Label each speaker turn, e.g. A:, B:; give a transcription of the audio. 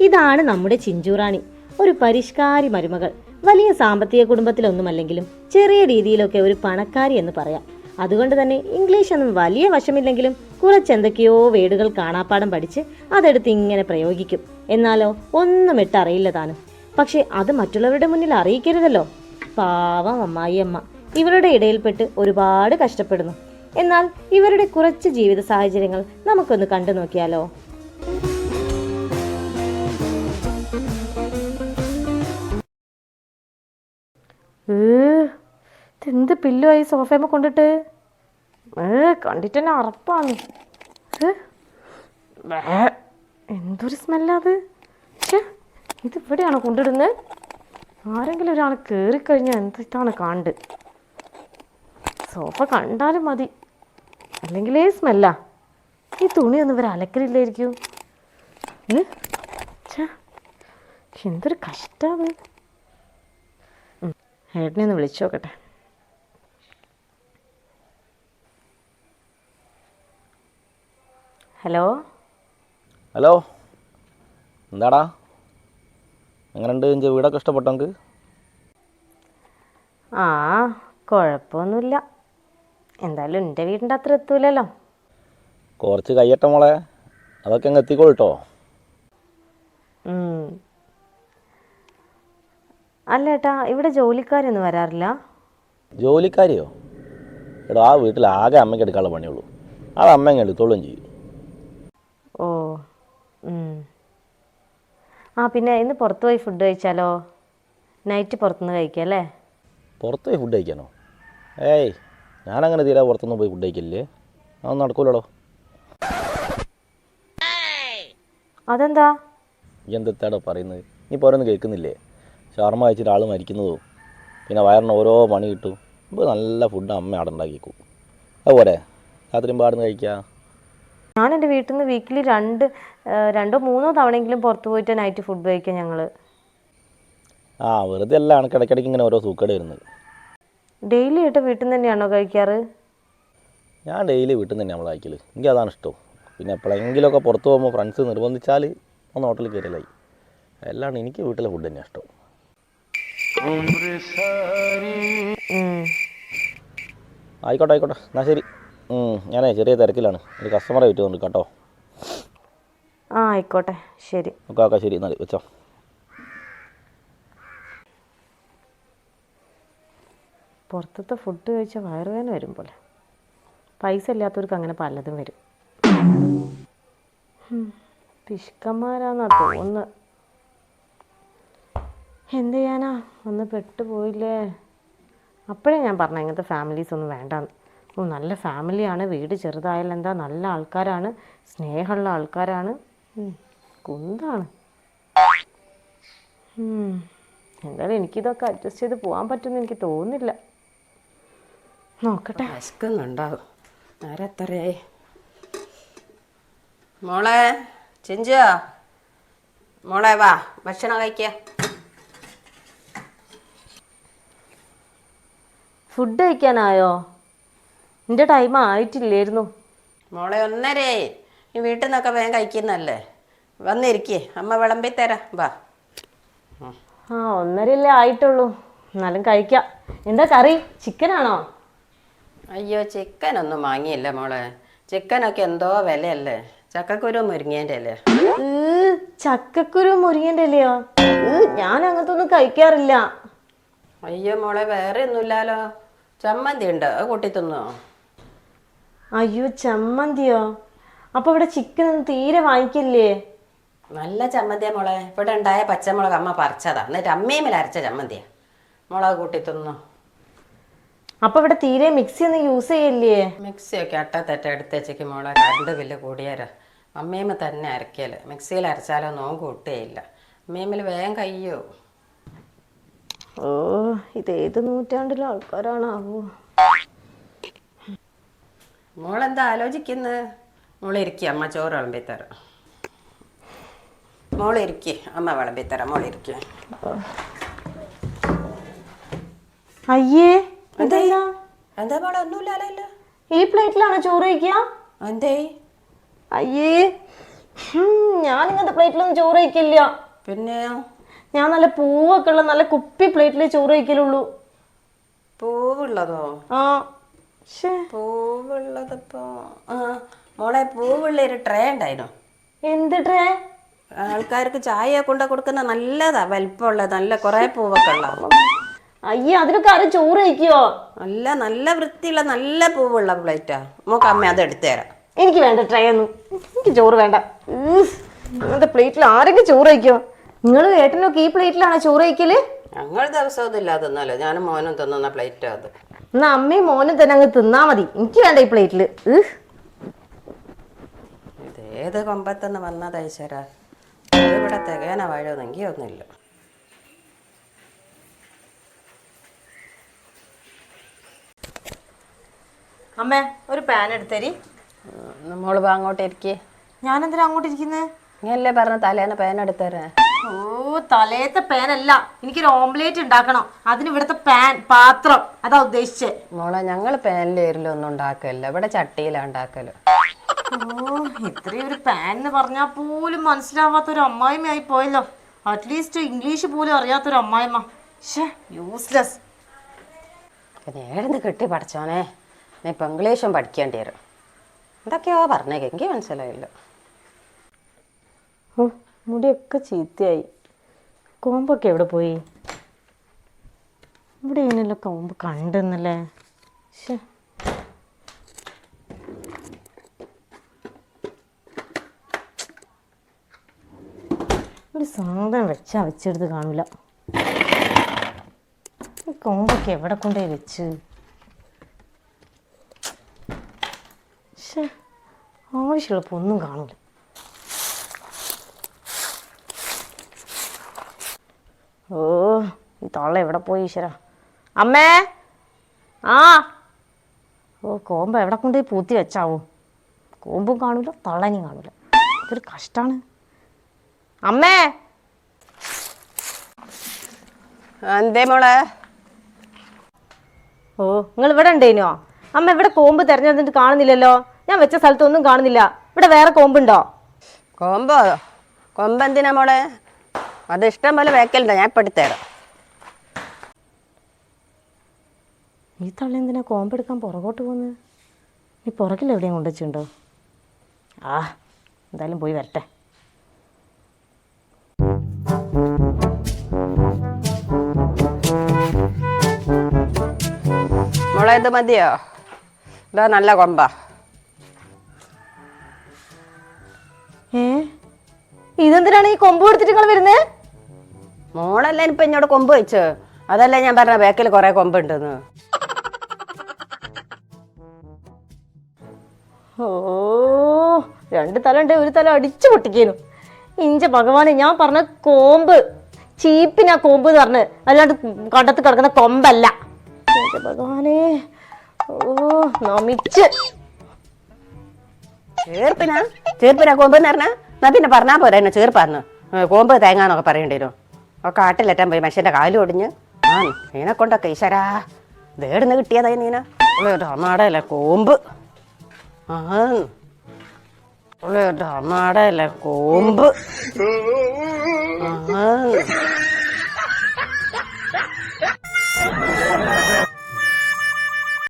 A: ഇതാണ് നമ്മുടെ ചിഞ്ചുറാണി. ഒരു പരിഷ്കാരി മരുമകൾ. വലിയ സാമ്പത്തിക കുടുംബത്തിലൊന്നുമല്ലെങ്കിലും ചെറിയ രീതിയിലൊക്കെ ഒരു പണക്കാരി എന്ന് പറയാം. അതുകൊണ്ട് തന്നെ ഇംഗ്ലീഷ് ഒന്നും വലിയ വശമില്ലെങ്കിലും കുറച്ചെന്തൊക്കെയോ വേടുകൾ കാണാപ്പാടം പഠിച്ച് അതെടുത്ത് ഇങ്ങനെ പ്രയോഗിക്കും. എന്നാലോ ഒന്നും ഇട്ടറിയില്ല താനും പക്ഷെ അത് മറ്റുള്ളവരുടെ മുന്നിൽ അറിയിക്കരുതല്ലോ. പാവം അമ്മായി അമ്മ ഇവരുടെ ഇടയിൽപ്പെട്ട് ഒരുപാട് കഷ്ടപ്പെടുന്നു. എന്നാൽ ഇവരുടെ കുറച്ച് ജീവിത സാഹചര്യങ്ങൾ നമുക്കൊന്ന് കണ്ടു നോക്കിയാലോ എന്ത് പില്ലുമായി സോഫയമ്മ കൊണ്ടിട്ട്? ഏ കണ്ടിട്ട് തന്നെ അറപ്പാണ്. ഏ, എന്തൊരു സ്മെല്ലാത്? ഇത് ഇവിടെയാണോ കൊണ്ടിടുന്നത് ആരെങ്കിലും ഒരാൾ കയറിക്കഴിഞ്ഞാൽ എന്തിട്ടാണ് കാണ്ട്? സോഫ കണ്ടാലും മതി. അല്ലെങ്കിൽ അല്ലെങ്കിലേ സ്മെല്ലാ. ഈ തുണിയൊന്നും ഇവർ അലക്കലില്ലായിരിക്കും. ഏ? എന്തൊരു കഷ്ടാത്. ഏട്ടനെ ഒന്ന് വിളിച്ചു നോക്കട്ടെ ഹലോ?
B: ഹലോ? എന്താടാ? എങ്ങനെയുണ്ട് എന്റെ വീടൊക്കെ ഇഷ്ടപ്പെട്ടോ എനിക്ക്
A: ആ കുഴപ്പമൊന്നുമില്ല. എന്തായാലും എന്റെ വീടിന്റെ അത്ര എത്തൂലല്ലോ.
B: കുറച്ച് കയ്യട്ടെ മോളെ. അതൊക്കെ അങ്ങ് എത്തിക്കോളിട്ടോ
A: ഉം. അല്ല ഏട്ടാ ഇവിടെ ജോലിക്കാരൊന്നും വരാറില്ല?
B: ജോലിക്കാരിയോ? എടാ ആ വീട്ടിൽ ആകെ അമ്മയ്ക്ക് എടുക്കാനുള്ള പണിയുള്ളൂ. അത് അമ്മ അങ്ങ് എടുത്തോളും ചെയ്യും.
A: ഓ ഉം. ആ പിന്നെ ഇന്ന് പുറത്ത് പോയി ഫുഡ് കഴിച്ചാലോ? നൈറ്റ് പുറത്തുനിന്ന് കഴിക്കാം അല്ലേ?
B: പുറത്ത് പോയി ഫുഡ് കഴിക്കാനോ? ഏയ് ഞാനങ്ങനെ തീരെ പുറത്തൊന്നും പോയി ഫുഡ് കഴിക്കില്ലേ അതൊന്നും നടക്കൂലടോ.
A: അതെന്താ?
B: എന്താ എന്തെത്താടോ പറയുന്നത്? നീ പോരൊന്നും കേൾക്കുന്നില്ലേ? ഷവർമ കഴിച്ചിട്ട് ആൾ മരിക്കുന്നതോ പിന്നെ വയറിന് ഓരോ പണി കിട്ടും. ഇപ്പോൾ നല്ല ഫുഡ് അമ്മ അവിടെ ഉണ്ടാക്കിക്കും അതുപോലെ രാത്രിയും പാടുന്ന് കഴിക്കുക
A: ഞാൻ എന്റെ വീട്ടിൽ നിന്ന് വീക്കിലി രണ്ട് രണ്ടോ മൂന്നോ തവണയെങ്കിലും പുറത്ത് പോയിട്ട് നൈറ്റ് ഫുഡ് കഴിക്കാം ഞങ്ങൾ
B: ആ വെറുതെ അല്ല എനിക്ക് ഇടയ്ക്കിടയ്ക്ക് ഇങ്ങനെ ഓരോ സൂക്കേട് വരുന്നത്.
A: ഡെയിലി ആയിട്ട് വീട്ടിൽ നിന്ന് തന്നെയാണോ കഴിക്കാറ്?
B: ഞാൻ ഡെയിലി വീട്ടിൽ നിന്ന് തന്നെ നമ്മൾ കഴിക്കൽ എനിക്ക് അതാണ് ഇഷ്ടം. പിന്നെ എപ്പോഴെങ്കിലുമൊക്കെ പുറത്ത് പോകുമ്പോൾ ഫ്രണ്ട്സ് നിർബന്ധിച്ചാൽ ഒന്ന് ഹോട്ടലിൽ കയറിയലായി എല്ലാം എനിക്ക് വീട്ടിലെ ഫുഡ് തന്നെയാണ് ഇഷ്ടം. ആയിക്കോട്ടെ ആയിക്കോട്ടെ. എന്നാൽ ശരി. ഞാനേ ചെറിയ തിരക്കിലാണ്. ഒരു കസ്റ്റമറെ വെയിറ്റ് ചെയ്യുന്നുണ്ട് കേട്ടോ.
A: ആ ആയിക്കോട്ടെ. ശരി.
B: ഓക്കെ ഓക്കെ ശരി. എന്നാൽ വെച്ചോ.
A: പുറത്തത്തെ ഫുഡ് കഴിച്ച വയറുവേദന വരും പോലെ. പൈസ ഇല്ലാത്തവർക്ക് അങ്ങനെ പലതും വരും. പിഷ്കന്മാരാന്നാ പിശുക്കന്മാരാന്നാ തോന്നുന്നത് എന്ത് ചെയ്യാനാ? ഒന്ന് പെട്ടുപോയില്ലേ? അപ്പോഴേ ഞാൻ പറഞ്ഞ ഇങ്ങനത്തെ ഫാമിലീസ് ഒന്നും വേണ്ടാന്ന്. ഓ നല്ല ഫാമിലിയാണ് വീട് ചെറുതായാലും എന്താ? നല്ല ആൾക്കാരാണ്. സ്നേഹമുള്ള ആൾക്കാരാണ്. കുന്താണ്. എന്തായാലും എനിക്കിതൊക്കെ അഡ്ജസ്റ്റ് ചെയ്ത് പോകാൻ പറ്റുമെന്ന് എനിക്ക് തോന്നുന്നില്ല. നോക്കട്ടെ.
C: വിശക്കുന്നുണ്ടാവും. ആരെത്രയായി മോളെ ചെഞ്ചോ മോളെ വാ ഭക്ഷണം കഴിക്ക.
A: ഫുഡ് കഴിക്കാനായോ? എന്റെ ടൈം ആയിട്ടില്ലായിരുന്നു
C: മോളെ ഒന്നരേ ഈ വീട്ടിൽ നിന്നൊക്കെ വേഗം കഴിക്കുന്നല്ലേ വന്നിരിക്കേ. അമ്മ വിളമ്പി തരാം. വാ.
A: ആ ഒന്നരല്ലേ ആയിട്ടുള്ളൂ. എന്നാലും കഴിക്കാം. എന്താ കറി? ചിക്കനാണോ?
C: അയ്യോ ചിക്കൻ ചിക്കനൊന്നും വാങ്ങിയില്ല മോളെ. ചിക്കനൊക്കെ എന്തോ വിലയല്ലേ? ചക്കക്കുരു മുരിങ്ങേന്റെ അല്ലേ
A: ചക്കക്കുരു മുരിങ്ങേന്റെ അല്ലയോ ഞാൻ അങ്ങനത്തെ ഒന്നും കഴിക്കാറില്ല.
C: അയ്യോ മോളെ വേറെ ഒന്നുമില്ലല്ലോ. ചമ്മന്തി ഉണ്ട് അത് കൂട്ടി തിന്നോ?
A: അയ്യോ ചമ്മന്തിയോ? അപ്പൊ ഇവിടെ ചിക്കൻ ഒന്നും തീരെ വാങ്ങിക്കില്ലേ?
C: നല്ല ചമ്മന്തിയാ മോളെ. ഇവിടെ ഉണ്ടായ പച്ചമുളക് അമ്മ പറിച്ചതാ. എന്നിട്ട് അമ്മയും അരച്ച ചമ്മന്തിയാ. മുളക് കൂട്ടി തിന്നു.
A: അപ്പൊ ഇവിടെ തീരെ മിക്സി ഒന്നും യൂസ് ചെയ്യല്ലേ?
C: മിക്സി ഒക്കെ അട്ടത്തെറ്റ എടുത്തേച്ചേക്ക് മോളെ. രണ്ട് ബില്ല് കൂടിയാരാ. അമ്മയമ്മ തന്നെ അരക്കൽ മിക്സിയിൽ അരച്ചാലോ നോം കൂട്ടുകയില്ല അമ്മയമ്മൽ വേഗം കയ്യോ.
A: ഓ ഇത് ഏത് നൂറ്റാണ്ടിലെ ആൾക്കാരാണാവോ?
C: മോളെന്താ ആലോചിക്കുന്നത് മോളിരിക്കുക അമ്മ ചോറ് വിളമ്പിത്തരാം മോളിരിക്കുക അമ്മ വിളമ്പിത്തരാം മോളിരിക്കുക
A: അയ്യേ എന്താ?
C: എന്താ മോളെ ഒന്നുമില്ലല്ലോ
A: ഈ പ്ലേറ്റിലാണോ ചോറ് കഴിക്കുക
C: എന്തേ
A: അയ്യേ ഞാൻ ഇങ്ങനത്തെ പ്ലേറ്റിലൊന്നും ചോറ് കഴിക്കില്ല.
C: പിന്നെയോ
A: ഞാൻ നല്ല പൂവൊക്കെ ഉള്ള നല്ല കുപ്പി പ്ലേറ്റിൽ ചോറ് കഴിക്കലുള്ളൂ.
C: പൂവുള്ളതോ?
A: ആ. ശ്ശേ,
C: പൂവുള്ളതിപ്പോ ആ. മോളെ പൂവുള്ള ഒരു ട്രേ ഉണ്ടായിരുന്നു
A: എന്ത് ട്രേ
C: ആൾക്കാർക്ക് ചായ കൊണ്ട കൊടുക്കുന്ന നല്ലതാ വലിപ്പമുള്ള നല്ല കുറെ പൂവൊക്കെ ഉള്ള.
A: അയ്യേ അതിനൊക്കെ ആരും ചോറ് കഴിക്കുവോ?
C: നല്ല നല്ല വൃത്തിയുള്ള നല്ല പൂവുള്ള പ്ലേറ്റാ മോക്ക് അമ്മ അത് എടുത്തു തരാം.
A: എനിക്ക് വേണ്ട ട്രേ ഒന്നും. എനിക്ക് ചോറ് വേണ്ട. ഇങ്ങനത്തെ പ്ലേറ്റിൽ ആരെങ്കിലും ചോറ് കഴിക്കോ? നിങ്ങൾ ഏട്ടനൊക്കെ ഈ പ്ലേറ്റിലാണോ ചോറ് കഴിക്കൽ?
C: ഞങ്ങൾ ദിവസവും ഇല്ല തിന്നല്ലോ ഞാനും മോനും തിന്നുന്ന പ്ലേറ്റ് അത്.
A: എന്നാ അമ്മയും മോനും തന്നെ അങ്ങ് തിന്നാ മതി. എനിക്ക് വേണ്ട ഈ പ്ലേറ്റിൽ.
C: ഇത് ഏത് കൊമ്പത്തുനിന്ന് വന്നതാ ഇവിടെ തികയാന എനിക്ക് ഒന്നുമില്ല
A: അമ്മേ ഒരു പാൻ എടുത്തരി.
C: മോൾ വാ അങ്ങോട്ട് ഇരിക്കേ.
A: ഞാൻ എന്തിനാ അങ്ങോട്ട് ഇരിക്കുന്നത്
C: പറഞ്ഞ തലേന്ന് പാൻ എടുത്തരാ
A: ഓ തലേത്തെ പാനല്ല. എനിക്കൊരു ഓംലേറ്റ് ഉണ്ടാക്കണം. അതിന് ഇവിടുത്തെ പാൻ പാത്രം. അതാ ഉദ്ദേശിച്ചേ.
C: മോളെ ഞങ്ങൾ പാനിലേരിലും ഒന്നും ഉണ്ടാക്കല്ലോ ഇവിടെ ചട്ടിയിലാ ഉണ്ടാക്കൽ.
A: ഓ ഇത്രയും ഒരു പാൻ എന്ന് പറഞ്ഞാൽ പോലും മനസ്സിലാവാത്ത ഒരു അമ്മായിമ്മയായി പോയല്ലോ. അറ്റ്ലീസ്റ്റ് ഇംഗ്ലീഷ് പോലും അറിയാത്തൊരു അമ്മായിമ്മ. ഷേ യൂസ്ലെസ്
C: ഏഴുന്ന് കിട്ടി പഠിച്ചോനെ? നീ ഇപ്പം ഇംഗ്ലീഷും പഠിക്കേണ്ടി വരും. എന്തൊക്കെയോ പറഞ്ഞേക്ക്. എനിക്ക് മനസ്സിലായില്ല.
A: ഓ മുടിയൊക്കെ ചീത്തയായി. കോമ്പൊക്കെ എവിടെ പോയി? ഇവിടെ ഇതിനെല്ലാം കോമ്പ് കണ്ടെന്നല്ലേ? ശേ ഒരു സാധനം വെച്ചാ വെച്ചെടുത്ത് കാണില്ല. കോമ്പൊക്കെ എവിടെ കൊണ്ടുപോയി വെച്ച്? ശ്ശേ. ആവശ്യമുള്ളപ്പോൾ ഒന്നും കാണൂല ഓ ഈ തള്ള എവിടെ പോയി ഈശ്വര? അമ്മേ! ആ! ഓ കോമ്പ് എവിടെ കൊണ്ടുപോയി പൂത്തി വെച്ചാവോ? കോമ്പും കാണൂല തള്ളനും കാണൂല. ഇതൊരു കഷ്ടാണ്. അമ്മേ!
C: എന്തേ മോളെ?
A: ഓ നിങ്ങൾ ഇവിടെ ഉണ്ടേനോ? അമ്മ ഇവിടെ കോമ്പ് തെരഞ്ഞെടുത്തിട്ട് കാണുന്നില്ലല്ലോ. ഞാൻ വെച്ച സ്ഥലത്തൊന്നും കാണുന്നില്ല. ഇവിടെ വേറെ കോമ്പുണ്ടോ?
C: കോമ്പോ? കൊമ്പ് എന്തിനാ മോളെ? അത് ഇഷ്ടം പോലെ വേക്കലുണ്ട്. ഞാൻ ഇപ്പം എടുത്തുതരാം
A: ഈ തള്ളി എന്തിനാ കോമ്പ് എടുക്കാൻ പുറകോട്ട് പോകുന്നത്? നീ പുറകിൽ എവിടെയും കൊണ്ടുവച്ചിട്ടുണ്ടോ? ആ എന്തായാലും പോയി വരട്ടെ.
C: മോളെ ഇത് മതിയോ? ഇതാ നല്ല കൊമ്പാ.
A: ഇതെന്തിനാണ് ഈ കൊമ്പ് കൊടുത്തിട്ട് നിങ്ങൾ വരുന്നത്
C: മോളല്ല ഇപ്പൊ എന്നോട് കൊമ്പ് വെച്ച്? അതല്ല ഞാൻ പറഞ്ഞ ബാക്കിൽ കുറേ കൊമ്പുണ്ടെന്ന്.
A: ഓ രണ്ട് തല ഉണ്ട് ഒരു തല അടിച്ചു പൊട്ടിക്കേനു. ഇഞ്ച ഭഗവാനെ ഞാൻ പറഞ്ഞ കോമ്പ് ചീപ്പിനാ കോമ്പ് എന്ന് പറഞ്ഞ് അല്ലാണ്ട് കണ്ടത്ത് കിടക്കുന്ന കൊമ്പല്ല ഇഞ്ച ഭഗവാനെ ഓ നമിച്ച്.
C: ചേർപ്പിനാ? ചേർപ്പിനാ കൊമ്പ് എന്ന് പറഞ്ഞാ? എന്നാ പിന്നെ പറഞ്ഞാൽ പോരാ എന്നെ ചേർപ്പാന്ന്. കോമ്പ് തേങ്ങാന്നൊക്കെ പറയേണ്ടി വരും. ആ കാട്ടിലെറ്റാൻ പോയി മനുഷ്യന്റെ കാലു ഒടിഞ്ഞ്. ആ നീനെ കൊണ്ടൊക്കെ ഈശ്വരാ. ഇതേടുന്ന് കിട്ടിയതായി നീന അമ്മാടല്ലേ കോമ്പ്. ആ അമ്മാടല്ലേ കോമ്പ്. ആ